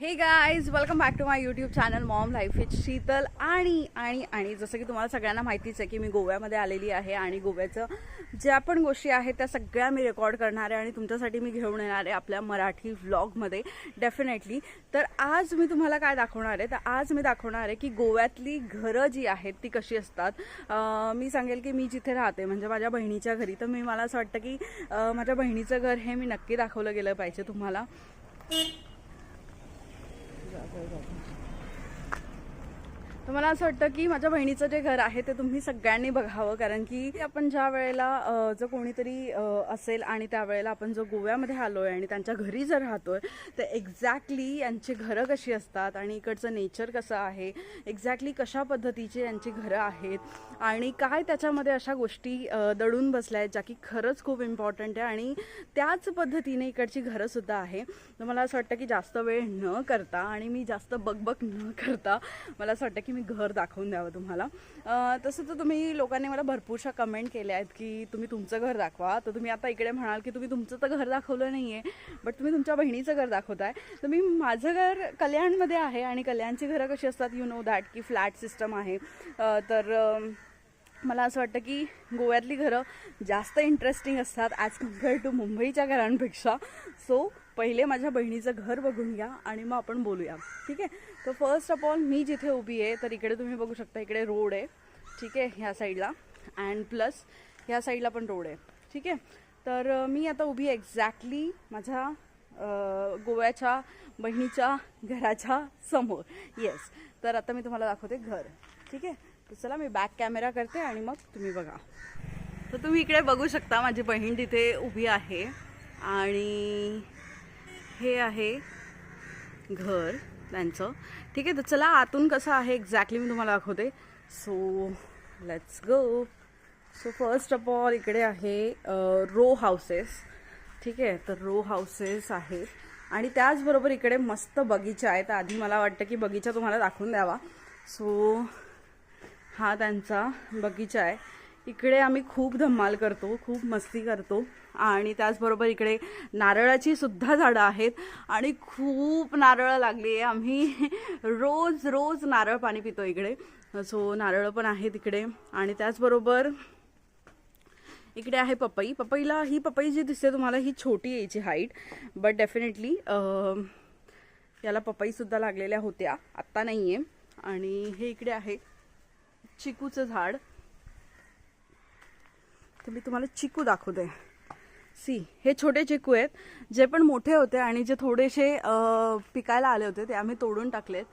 Hey guys welcome back to my YouTube channel mom life with Sheetal आणि आणि आणि जसं की तुम्हाला सगळ्यांना माहितीच आहे की मी गोव्यामध्ये आलेली आहे आणि गोव्याचं ज्या पण गोष्टी आहेत त्या सगळ्या मी रेकॉर्ड करणार आहे आणि तुमच्यासाठी मी घेऊन येणार आहे आपल्या मराठी व्लॉगमध्ये डेफिनेटली तर आज मी तुम्हाला काय दाखवणार आहे? तर आज मी दाखवणार आहे की गोव्यातली घरं जी आहेत ती कशी असतात. मी सांगेल की मी जिथे राहते म्हणजे माझ्या बहिणीच्या घरी तर मी मला असं वाटतं की माझ्या बहिणीचं घर हे मी नक्की दाखवलं गेलं पाहिजे तुम्हाला. 这个这。तर मला असं वाटतं की माझ्या बहिणीचं जे घर आहे ते तुम्ही सगळ्यांनी बघावं? कारण की आपण ज्या वेळेला जर कोणीतरी असेल आणि त्यावेळेला आपण जो गोव्यामध्ये आलोय आणि त्यांच्या घरी जर राहतोय तर एक्झॅक्टली यांची घरं कशी असतात आणि इकडचं नेचर कसं आहे? एक्झॅक्टली कशा पद्धतीची यांची घरं आहेत? आणि काय त्याच्यामध्ये अशा गोष्टी दडून बसल्या आहेत ज्या की खरंच खूप इम्पॉर्टंट आहे आणि त्याच पद्धतीने इकडची घरंसुद्धा आहे. तर मला असं वाटतं की जास्त वेळ न करता आणि मी जास्त बकबक न करता मला असं वाटतं की मी घर दाखवून द्यावं तुम्हाला. तसं तर तुम्ही लोकांनी मला भरपूरशा कमेंट केल्या आहेत की तुम्ही तुमचं घर दाखवा. तर तुम्ही आता इकडे म्हणाल की तुम्ही तुमचं तर घर दाखवलं नाही आहे बट तुम्ही तुमच्या बहिणीचं घर दाखवताय. तर मी माझं घर कल्याणमध्ये आहे आणि कल्याणची घरं कशी असतात? यू नो दॅट की फ्लॅट सिस्टम आहे. तर मला असं वाटतं की गोव्यातली घरं जास्त इंटरेस्टिंग असतात ॲज कंपेअर टू मुंबईच्या घरांपेक्षा. सो पहिले माझ्या बहिणीचं घर बघून घ्या आणि मग आपण बोलूया. ठीक आहे? तर फर्स्ट ऑफ ऑल मी जिथे उभी आहे तर इकडे तुम्ही बघू शकता इकडे रोड आहे. ठीक आहे? ह्या साईडला अँड प्लस ह्या साईडला पण रोड आहे. ठीक आहे? तर मी आता उभी एक्झॅक्टली माझ्या गोव्याच्या बहिणीच्या घराच्या समोर. येस तर आता मी तुम्हाला दाखवते घर. ठीक आहे? तर चला मी बॅक कॅमेरा करते आणि मग तुम्ही बघा. तर तुम्ही इकडे बघू शकता माझी बहीण तिथे उभी आहे. आणि हे आहे घर त्यांचं. ठीक आहे तर चला आतून कसं आहे एक्झॅक्टली मी तुम्हाला दाखवते. So let's go so first of all इकडे आहे रो हाऊसेस ठीक आहे तर रो हाऊसेस आहेत. आणि त्याचबरोबर इकडे मस्त बगीचा आहे. तर आधी मला वाटतं की बगीचा तुम्हाला दाखवून द्यावा. सो हा त्यांचा बगीचा आहे. इकडे आम्ही खूप धम्माल करतो खूप मस्ती करतो. आणि त्याचबरोबर इकडे नारळाची सुद्धा झाडं आहेत. आणि खूप नारळं लागली. आहे आम्ही रोज रोज नारळ पाणी पितो इकडे. सो नारळं पण आहेत इकडे. आणि त्याचबरोबर इकडे आहे पपई. पपईला ही पपई जी दिसते तुम्हाला ही छोटी यायची हाईट बट डेफिनेटली याला पपईसुद्धा लागलेल्या होत्या. आत्ता नाही आहे आणि हे इकडे आहे. चिकूचं झाड. तर मी तुम्हाला चिकू दाखवते सी हे छोटे चिकू आहेत. जे पण मोठे होते आणि जे थोडेसे पिकायला आले होते ते आम्ही तोडून टाकलेत.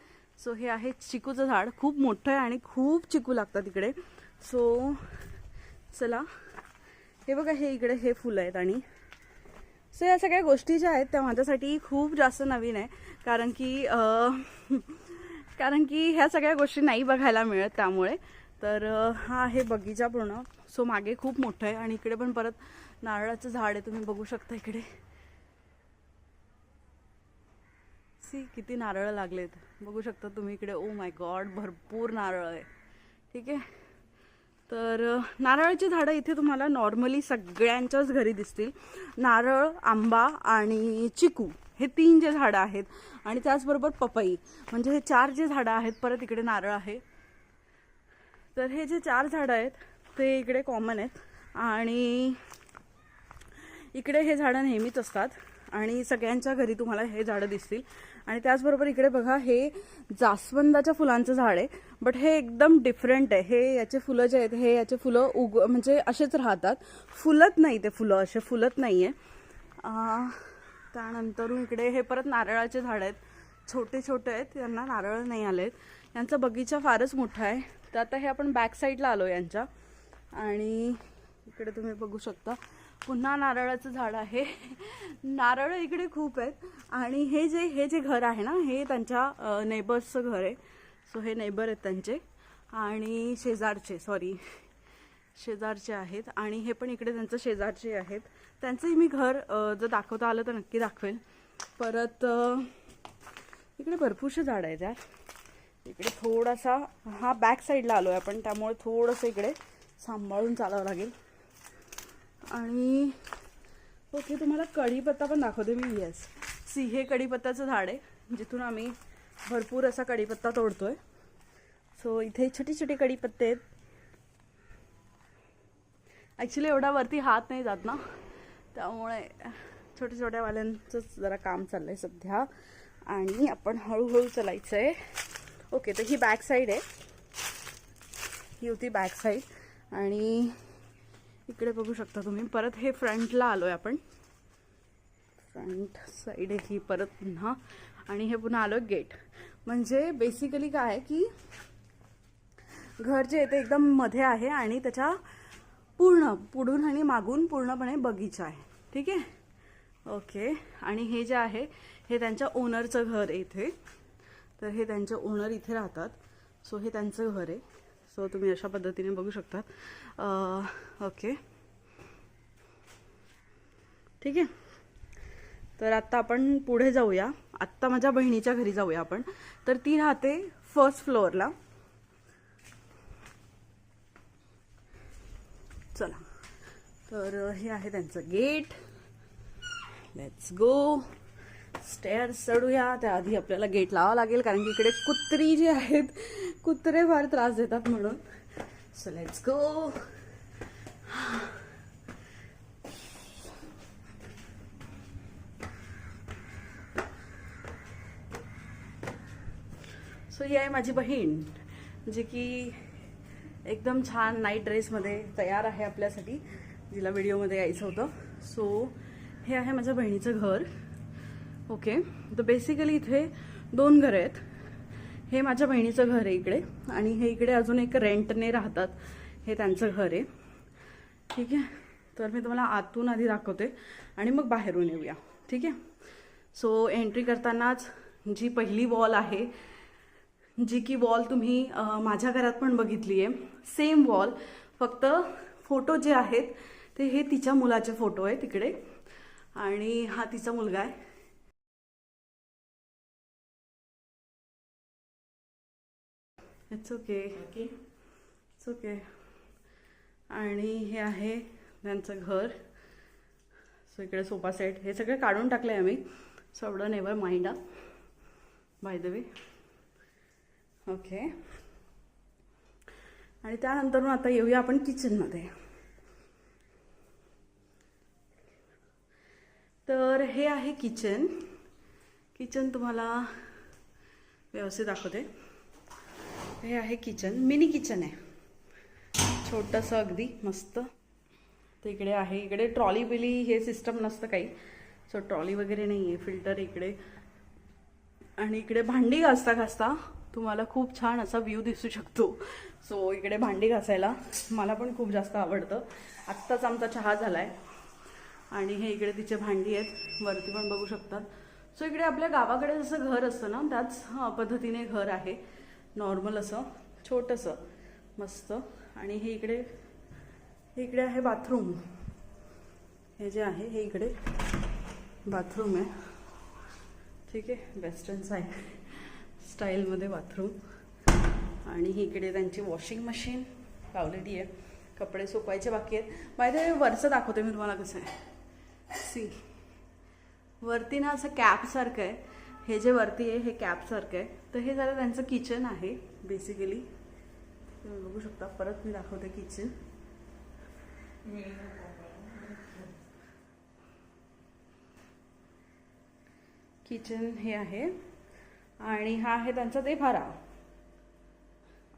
सो हे आहे चिकूचं झाड. खूप मोठं आहे आणि खूप चिकू लागतात इकडे. सो चला. हे बघा हे इकडे हे फुलं आहेत आणि सो या सगळ्या गोष्टी ज्या आहेत त्या माझ्यासाठी खूप जास्त नवीन आहे. कारण की कारण की ह्या सगळ्या गोष्टी नाही बघायला मिळत त्यामुळे. तर हा आहे बगीचा पूर्ण. सो मागे खूप मोठं आहे आणि इकडे पण परत नारळाचं झाड आहे तुम्ही बघू शकता इकडे. सी किती नारळ लागलेत. बघू शकता तुम्ही इकडे. ओ माय गॉड भरपूर नारळ आहे. ठीक आहे? तर नारळाची झाडं इथे तुम्हाला नॉर्मली सगळ्यांच्याच घरी दिसतील. नारळ आंबा आणि चिकू हे तीन जे झाडं आहेत. आणि त्याचबरोबर पपई. म्हणजे हे चार जे झाडं आहेत परत इकडे नारळ आहे. तर हे जे चार झाडं आहेत ते इकडे कॉमन आहेत. आणि इकडे हे झाडं नेहमीच असतात. आणि सगळ्यांच्या घरी तुम्हाला हे झाडं दिसतील. आणि त्याचबरोबर इकडे बघा हे जास्वंदाच्या फुलांचं झाड आहे. बट हे एकदम डिफरंट आहे. हे याचे फुलं जे आहेत हे याचे फुलं उग म्हणजे असेच राहतात. फुलत नाही ते फुलं असे फुलत नाही आहे त्यानंतर इकडे हे परत नारळाचे झाड आहेत. छोटे छोटे आहेत यांना नारळ नाही आले आहेत यांचा बगीचा फारच मोठा आहे. तर आता हे आपण बॅक साईडला आलो यांच्या. आणि इकडे तुम्ही बघू शकता पुन्हा नारळाचं झाड आहे. नारळ इकडे खूप आहेत. आणि हे जे हे जे घर आहे ना हे त्यांच्या नेबर्सचं घर आहे. सो हे नेबर आहेत त्यांचे. आणि शेजारचे सॉरी शेजारचे आहेत. आणि हे पण इकडे त्यांचं शेजारचे आहेत. त्यांचंही मी घर जर दाखवता आलं तर नक्की दाखवेल. परत इकडे भरपूरसे झाड आहेत यार इकडे थोडासा हा बॅक साईडला आलो आहे आपण त्यामुळे थोडंसं इकडे सांभाळून चालावं लागेल. आणि ओके तुम्हाला कढीपत्ता पण दाखवते मी येस सी हे कढीपत्ताचं झाड आहे जिथून आम्ही भरपूर असा कढीपत्ता तोडतो आहे सो इथे छोटे छोटे कढीपत्ते आहेत. ॲक्च्युली एवढा वरती हात नाही जात ना त्यामुळे छोट्या छोट्या वाल्यांचंच जरा काम चाललं आहे सध्या. आणि आपण हळूहळू चलायचं आहे. ओके तर ही बॅक साईड आहे. ही होती बॅक साईड आणि इकडे बघू शकता तुम्ही परत हे फ्रंटला आलो आहे आपण. फ्रंट साईड आहे ही परत पुन्हा. आणि हे पुन्हा आलो गेट म्हणजे बेसिकली काय आहे की घर जे आहे ते एकदम मध्ये आहे आणि त्याच्या पूर्ण पुढून आणि मागून पूर्णपणे बगीचा आहे. ठीक आहे? ओके आणि हे जे आहे हे त्यांच्या ओनरचं घर आहे इथे. तर हे त्यांचे ओनर इथे राहतात. सो हे त्यांचं घर आहे. सो तुम्ही अशा पद्धतीने बघू शकतात. ओके. ठीक आहे. तर आत्ता आपण पुढे जाऊया. आत्ता माझ्या बहिणीच्या घरी जाऊया आपण. तर ती राहते फर्स्ट फ्लोअरला चला. तर हे आहे त्यांचं गेट लेट्स गो स्टेअर चढूया. त्याआधी आपल्याला गेट लावा लागेल कारण की इकडे कुत्री जी आहेत कुत्रे फार त्रास देतात म्हणून. सो लेट्स गो सो ही आहे माझी बहीण जी की एकदम छान नाईट ड्रेसमध्ये तयार आहे आपल्यासाठी. जिला व्हिडिओमध्ये यायचं होतं. सो हे आहे माझ्या बहिणीचं घर. ओके. तर बेसिकली इथे दोन घरं आहेत. हे माझ्या बहिणीचं घर आहे इकडे. आणि हे इकडे अजून एक रेंटने राहतात. हे त्यांचं घर आहे. ठीक आहे? तर मी तुम्हाला आतून आधी दाखवते. आणि मग बाहेरून येऊया. ठीक आहे? सो एंट्री करतानाच जी पहिली वॉल आहे जी की वॉल तुम्ही माझ्या घरात पण बघितली आहे. सेम वॉल फक्त फोटो जे आहेत ते हे तिच्या मुलाचे फोटो आहे तिकडे आणि हा तिचा मुलगा आहे. इट्स ओके इट्स ओके आणि हे आहे त्यांचं घर. सो इकडे सोफा सेट हे सगळं काढून टाकलं आहे आम्ही. सो एवढं नेवर माइंड आ बाय द वे ओके आणि त्यानंतर आता येऊया आपण किचनमध्ये तर हे आहे किचन किचन तुम्हाला व्यवस्थित दाखवते. हे आहे किचन मिनी किचन आहे. छोटंसं अगदी मस्त. तर इकडे आहे इकडे ट्रॉली बिली हे सिस्टम नसतं काही. सो ट्रॉली वगैरे नाही आहे फिल्टर इकडे. आणि इकडे भांडी घासता घासता तुम्हाला खूप छान असा व्ह्यू दिसू शकतो. सो इकडे भांडी घासायला मला पण खूप जास्त आवडतं. आत्ताच आमचा चहा झाला आहे आणि हे इकडे तिचे भांडी आहेत. वरती पण बघू शकतात. सो इकडे आपल्या गावाकडे जसं घर असतं ना त्याच पद्धतीने घर आहे. नॉर्मल असं छोटंसं मस्त. आणि हे इकडे हे इकडे आहे बाथरूम. हे जे आहे हे इकडे बाथरूम आहे. ठीक आहे वेस्टर्न आहे. स्टाईलमध्ये बाथरूम. आणि ही इकडे त्यांची वॉशिंग मशीन लावलेली आहे. कपडे सुकवायचे बाकी आहेत. माहिती वरचं दाखवते मी तुम्हाला कसं आहे. सी वरती ना असं कॅपसारखं आहे. हे जे वरती आहे हे कॅपसारखं आहे. तर हे जरा त्यांचं किचन आहे बेसिकली तुम्ही बघू शकता परत मी दाखवते किचन किचन हे आहे. आणि हा आहे त्यांचा देभारा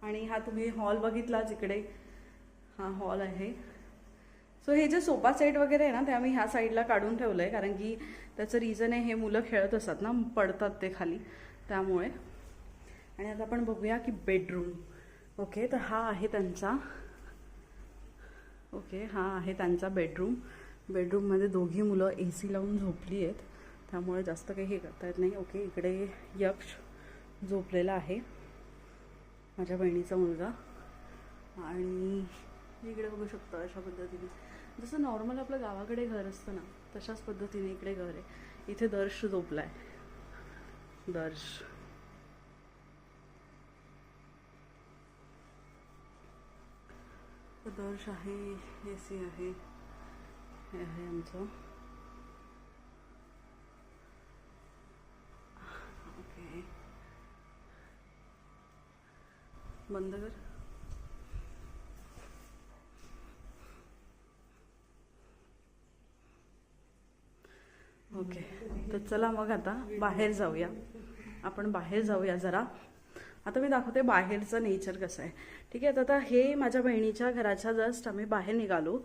आणि हा तुम्ही हॉल बघितला जिकडे हा हॉल आहे. सो हे जे सोफा सेट वगैरे आहे ना ते आम्ही ह्या साईडला काढून ठेवलं आहे कारण की त्याचं रिझन आहे हे मुलं खेळत असतात ना पडतात ते खाली. त्यामुळे. आणि आता आपण बघूया की बेडरूम ओके तर हा आहे त्यांचा. ओके हा आहे त्यांचा बेडरूम बेडरूममध्ये दोघी मुलं ए सी लावून झोपली आहेत. त्यामुळे जास्त काही हे करता येत नाही. ओके इकडे यक्ष झोपलेला आहे. माझ्या बहिणीचा मुलगा. आणि इकडे बघू शकता अशा पद्धतीने. जसं नॉर्मल आपलं गावाकडे घर असतं ना तशाच पद्धतीने इकडे घर आहे. इथे दर्श झोपलाय. दर्श. दर्श आहे ए सी आहे. हे आहे आमचं. ओके. बंद कर. तर चला मग आता बाहेर जाऊया. आपण बाहेर जाऊया जरा. आता मी दाखवते बाहेरचं नेचर कसं आहे. ठीक आहे तर आता हे माझ्या बहिणीच्या घराच्या जस्ट आम्ही बाहेर निघालो.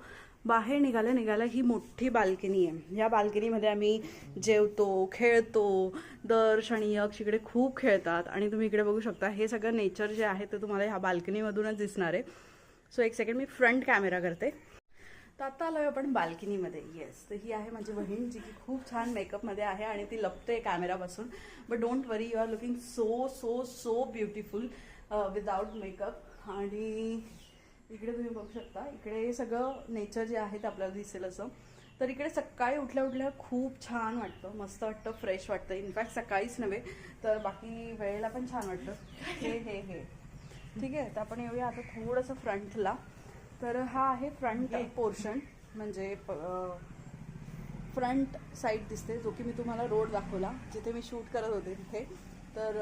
बाहेर निघाल्या निघाल्या ही मोठी बाल्कनी आहे. या बाल्कनीमध्ये आम्ही जेवतो खेळतो दर शनी यक्ष इकडे खूप खेळतात. आणि तुम्ही इकडे बघू शकता हे सगळं नेचर जे आहे ते तुम्हाला ह्या बाल्कनीमधूनच दिसणार आहे. सो एक सेकंड मी फ्रंट कॅमेरा करते. तर आता आलोय आपण बाल्कनीमध्ये येस तर ही आहे माझी बहीण जी की खूप छान मेकअपमध्ये आहे आणि ती लपते कॅमेरापासून. But don't worry you are looking so so so beautiful without makeup आणि इकडे तुम्ही बघू शकता इकडे सगळं नेचर जे आहे ते आपल्याला दिसेल असं. तर इकडे सकाळी उठल्या उठल्या खूप छान वाटतं. मस्त वाटतं फ्रेश वाटतं. इनफॅक्ट सकाळीच नव्हे तर बाकी वेळेला पण छान वाटतं. हे हे हे. ठीक आहे तर आपण येऊया आता थोडंसं फ्रंटला तर हा आहे फ्रंट पोर्शन म्हणजे फ्रंट साईड दिसते जो की मी तुम्हाला रोड दाखवला जिथे मी शूट करत होते तिथे. तर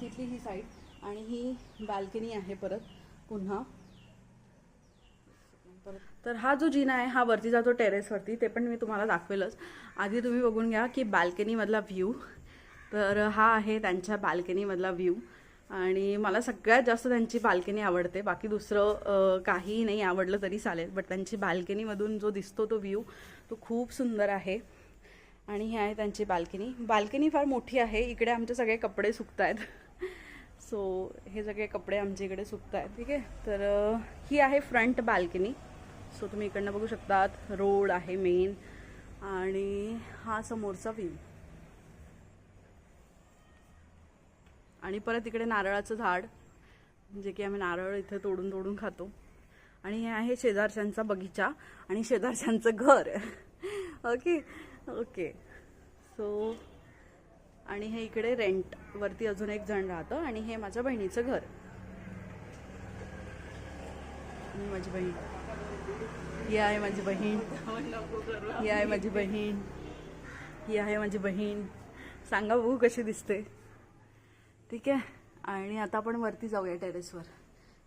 तिथली ही साईड आणि ही बाल्कनी आहे परत पुन्हा. तर हा जो जिना आहे हा वरती जातो टेरेसवरती ते पण मी तुम्हाला दाखवेलच. आधी तुम्ही बघून घ्या की बाल्कनीमधला व्ह्यू तर हा आहे त्यांच्या बाल्कनीमधला व्ह्यू आणि मला सगळ्यात जास्त त्यांची बाल्कनी आवडते. बाकी दुसरं काही काहीही नाही आवडलं तरी चालेल. बट त्यांची बाल्कनीमधून जो दिसतो तो व्ह्यू तो खूप सुंदर आहे. आणि ही आहे त्यांची बाल्कनी. बाल्कनी फार मोठी आहे. इकडे आमचे सगळे कपडे सुकत आहेत सो हे सगळे कपडे आमच्या इकडे सुकत आहेत ठीक आहे? तर ही आहे फ्रंट बाल्कनी. सो तुम्ही इकडनं बघू शकतात. रोड आहे मेन आणि हा समोरचा व्ह्यू आणि परत इकडे नारळाचं झाड जे की आम्ही नारळ इथे तोडून तोडून खातो. आणि हे आहे शेजारशांचा बगीचा आणि शेजारशांचं घर. ओके? ओके. सो आणि हे इकडे रेंट वरती अजून एक जण राहतं आणि हे माझ्या बहिणीचं घर. माझी बहीण. ही आहे माझी बहीण. ही आहे माझी बहीण. ही आहे माझी बहीण. सांगा बघू कशी दिसते. ठीक आहे? आणि आता आपण वरती जाऊया टेरेसवर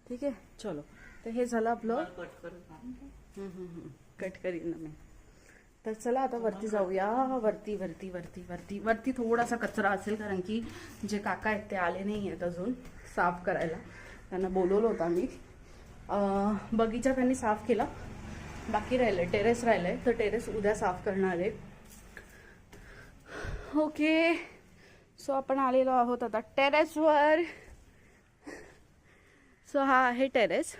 ठीक आहे? चलो. तर हे झालं आपलं. हम्म, हम्म, हम्म. कट करीन ना मी. तर चला आता वरती जाऊया. वरती वरती वरती वरती. वरती थोडासा कचरा असेल कारण की जे काका आहेत ते आले नाही आहेत अजून साफ करायला. त्यांना बोलवलं होतं आम्ही. अं, बगीचा त्यांनी साफ केला. बाकी राहिलंय. टेरेस राहिलंय. तर टेरेस उद्या साफ करणार आहे ओके. सो आपण आलेलो आहोत आता टेरेसवर. सो हा आहे टेरेस.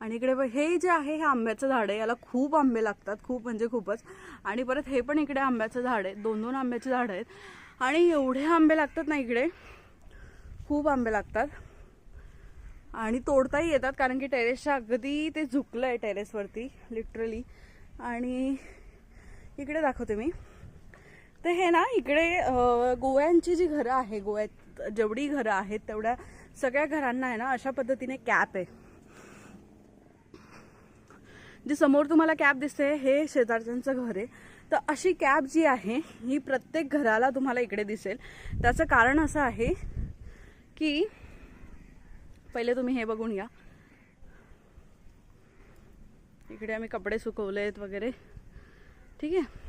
आणि इकडे हे जे आहे हे आंब्याचं झाड आहे. याला खूप आंबे लागतात खूप म्हणजे खूपच. आणि परत हे पण इकडे आंब्याचं झाड आहे. दोन दोन आंब्याची झाड आहेत. आणि एवढे आंबे लागतात ना इकडे. खूप आंबे लागतात. आणि तोडताही येतात कारण की टेरेसच्या अगदी ते झुकलं आहे टेरेसवरती लिटरली आणि इकडे दाखवते मी. तर हे ना इकडे गोव्यांची जी घरं आहे गोव्यात जेवढी घरं आहेत तेवढ्या सगळ्या घरांना आहे ना अशा पद्धतीने कॅप आहे. जी समोर तुम्हाला कॅप दिसते हे शेजारच्यांचं घर आहे. तर अशी कॅप जी आहे ही प्रत्येक घराला तुम्हाला इकडे दिसेल. त्याचं कारण असं आहे की पहिले तुम्ही हे बघून घ्या. इकडे आम्ही कपडे सुकवले आहेत वगैरे. ठीक आहे?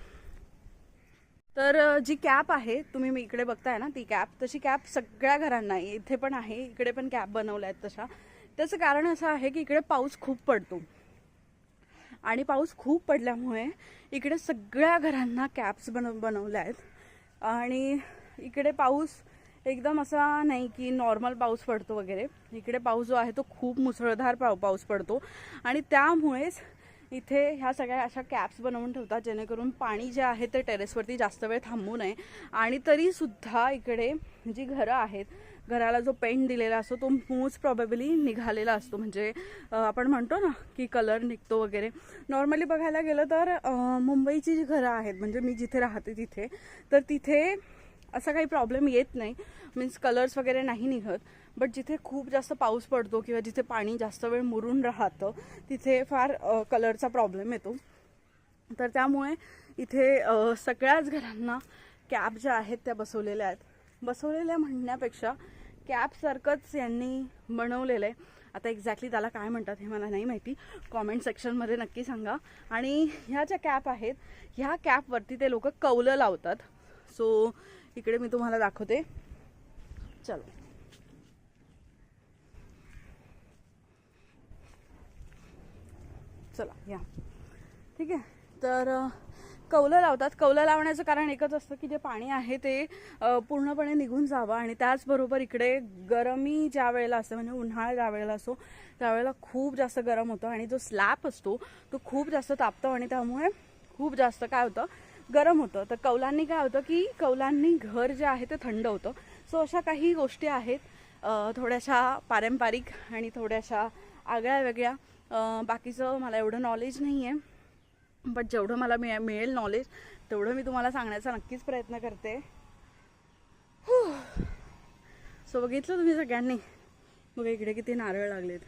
तर जी कॅप आहे तुम्ही मी इकडे बघताय ना ती कॅप तशी कॅप सगळ्या घरांना आहे. इथे पण आहे इकडे पण कॅप बनवल्या आहेत तशा. त्याचं कारण असं आहे की इकडे पाऊस खूप पडतो. आणि पाऊस खूप पडल्यामुळे इकडे सगळ्या घरांना कॅप्स बनव बनवल्या आहेत आणि इकडे पाऊस एकदम असा नाही की नॉर्मल पाऊस पडतो वगैरे. इकडे पाऊस जो आहे तो खूप मुसळधार पाव पाऊस पडतो. आणि त्यामुळेच इथे ह्या सगळ्या अशा कॅप्स बनवून ठेवतात जेणेकरून पाणी जे आहे ते टेरेसवरती जास्त वेळ थांबू नये. आणि तरीसुद्धा इकडे जी घरं आहेत घराला जो पेंट दिलेला असतो तो मूज प्रॉबेबली निघालेला असतो. म्हणजे आपण म्हणतो ना की कलर निघतो वगैरे. नॉर्मली बघायला गेलं तर मुंबईची जी घरं आहेत म्हणजे मी जिथे राहते तिथे तर तिथे असा काही प्रॉब्लेम येत नाही. मीन्स कलर्स वगैरे नाही निघत. बट जिथे खूप जास्त पाऊस पडतो किंवा जिथे पाणी जास्त वेळ मुरून राहतं तिथे फार कलरचा प्रॉब्लेम येतो. तर त्यामुळे इथे सगळ्याच घरांना कॅब ज्या आहेत त्या बसवलेल्या आहेत. बसवलेल्या म्हणण्यापेक्षा कॅबसारखंच यांनी बनवलेलं आहे. आता एक्झॅक्टली त्याला काय म्हणतात हे मला नाही माहिती. कॉमेंट सेक्शनमध्ये नक्की सांगा. आणि ह्या ज्या कॅप आहेत ह्या कॅपवरती ते लोक कौलं लावतात. सो इकडे मी तुम्हाला दाखवते. चलो. चला या. ठीक आहे? तर कौलं लावतात. कौलं लावण्याचं कारण एकच असतं की जे पाणी आहे ते पूर्णपणे निघून जावं आणि त्याचबरोबर इकडे गरमी ज्या वेळेला असते म्हणजे उन्हाळा ज्या वेळेला असतो त्यावेळेला खूप जास्त गरम होतं आणि जो स्लॅब असतो तो खूप जास्त तापतो आणि त्यामुळे खूप जास्त काय होतं गरम होतं. तर कौलांनी काय होतं की कौलांनी घर जे आहे ते थंड होतं. सो अशा काही गोष्टी आहेत. थोड्याशा पारंपरिक आणि थोड्याशा आगळ्या वेगळ्या. बाकीचं मला एवढं नॉलेज नाही आहे बट जेवढं मला मिळ मिळेल नॉलेज तेवढं मी तुम्हाला सांगण्याचा नक्कीच प्रयत्न करते. सो बघितलं तुम्ही सगळ्यांनी? बघा इकडे किती नारळ लागलेत.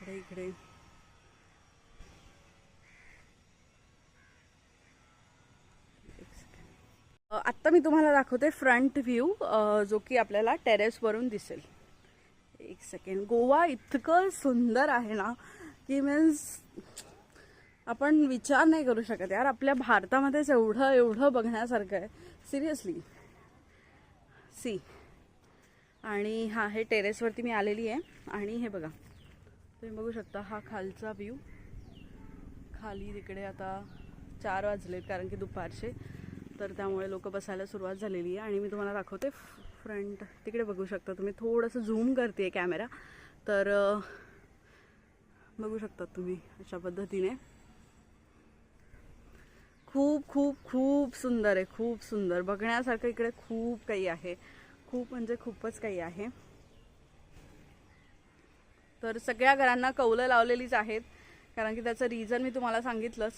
इकडे इकडे. आत्ता मी तुम्हाला दाखवते फ्रंट व्ह्यू जो की आपल्याला टेरेसवरून दिसेल. एक सेकंड गोवा इतकं सुंदर आहे ना की मीन्स आपण विचार नाही करू शकत यार. आपल्या भारतामध्येच एवढं एवढं बघण्यासारखं आहे. सिरियसली सी आणि हा हे टेरेसवरती मी आलेली आहे. आणि हे बघा. तुम्ही बघू शकता हा खालचा व्ह्यू. खाली तिकडे आता चार वाजलेत कारण की दुपारचे. तर त्यामुळे लोक बसायला सुरुवात झालेली आहे. आणि मी तुम्हाला दाखवते फ्रंट. तिकडे बघू शकता तुम्ही. थोडंसं झूम करते कॅमेरा तर बघू शकता तुम्ही अशा पद्धतीने. खूप खूप खूप सुंदर आहे. खूप सुंदर. बघण्यासारखं इकडे खूप काही आहे. खूप म्हणजे खूपच काही आहे. तर सगळ्या घरांना कौलं लावलेलीच आहेत. कारण की त्याचं रिझन मी तुम्हाला सांगितलंच.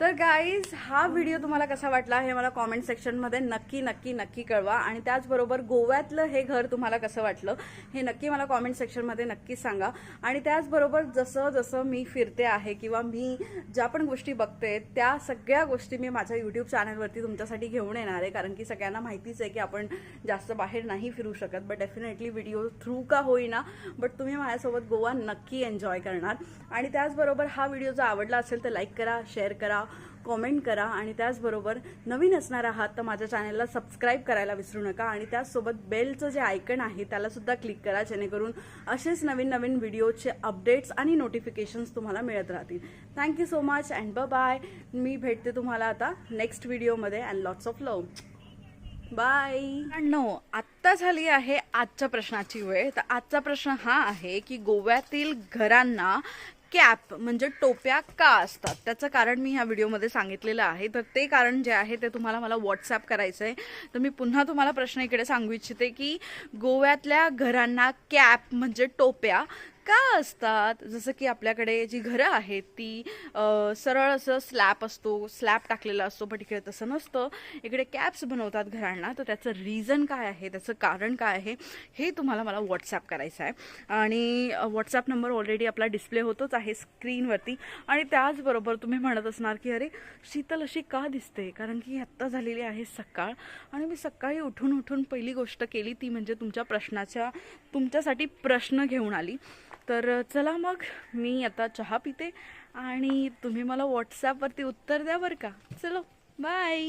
तर गाईज हा व्हिडिओ तुम्हाला कसा वाटला हे मला कॉमेंट सेक्शनमध्ये नक्की नक्की नक्की कळवा. आणि त्याचबरोबर गोव्यातलं हे घर तुम्हाला कसं वाटलं हे नक्की मला कॉमेंट सेक्शनमध्ये नक्की सांगा. आणि त्याचबरोबर जसं जसं मी फिरते आहे किंवा मी ज्या पण गोष्टी बघते त्या सगळ्या गोष्टी मी माझ्या यूट्यूब चॅनलवरती तुमच्यासाठी घेऊन येणार आहे. कारण की सगळ्यांना माहितीच आहे की आपण जास्त बाहेर नाही फिरू शकत. बट डेफिनेटली व्हिडिओ थ्रू का होईना. बट तुम्ही माझ्यासोबत गोवा नक्की एन्जॉय करणार. आणि त्याचबरोबर हा व्हिडिओ जर आवडला असेल तर लाईक करा शेअर करा. कॉमेंट करा आणि त्याचबरोबर नवीन असणार आहात तर माझ्या चॅनलला सबस्क्राईब करायला विसरू नका आणि त्याचसोबत बेलचं जे आयकन आहे त्यालासुद्धा क्लिक करा जेणेकरून असेच नवीन नवीन व्हिडिओचे अपडेट्स आणि नोटिफिकेशन्स तुम्हाला मिळत राहतील. Thank you so much and ब बाय मी भेटते तुम्हाला आता नेक्स्ट व्हिडिओमध्ये and lots of love bye no आत्ता झाली आहे आजच्या प्रश्नाची वेळ. तर आजचा प्रश्न हा आहे की गोव्यातील घरांना कॅप म्हणजे टोप्या का असतात? त्याचं कारण मी ह्या व्हिडिओमध्ये सांगितलेलं आहे. तर ते कारण जे आहे ते तुम्हाला मला व्हॉट्सॲप करायचं आहे तर मी पुन्हा तुम्हाला प्रश्न इकडे सांगू इच्छिते की गोव्यातल्या घरांना कॅप म्हणजे टोप्या का असतात. जसं की आपल्याकडे जी घरं आहेत ती सरळ असं स्लॅब असतो स्लॅब टाकलेला असतो बट इकडे तसं नसतं. इकडे कॅप्स बनवतात घरांना. तर त्याचं रिझन काय आहे? त्याचं कारण काय आहे? हे तुम्हाला मला व्हॉट्सॲप करायचं आहे. आणि व्हॉट्सॲप नंबर ऑलरेडी आपला डिस्प्ले होतोच आहे स्क्रीनवरती आणि त्याचबरोबर तुम्ही म्हणत असणार की अरे शीतल अशी का दिसते? कारण की आत्ता झालेली आहे सकाळ. आणि मी सकाळी उठून उठून पहिली गोष्ट केली ती म्हणजे तुमच्या प्रश्नाच्या तुमच्यासाठी प्रश्न घेऊन आली. तर चला मग. मी आता चहा पिते आणि तुम्ही मला व्हॉट्सॲपवरती उत्तर द्या बरं का. चलो बाय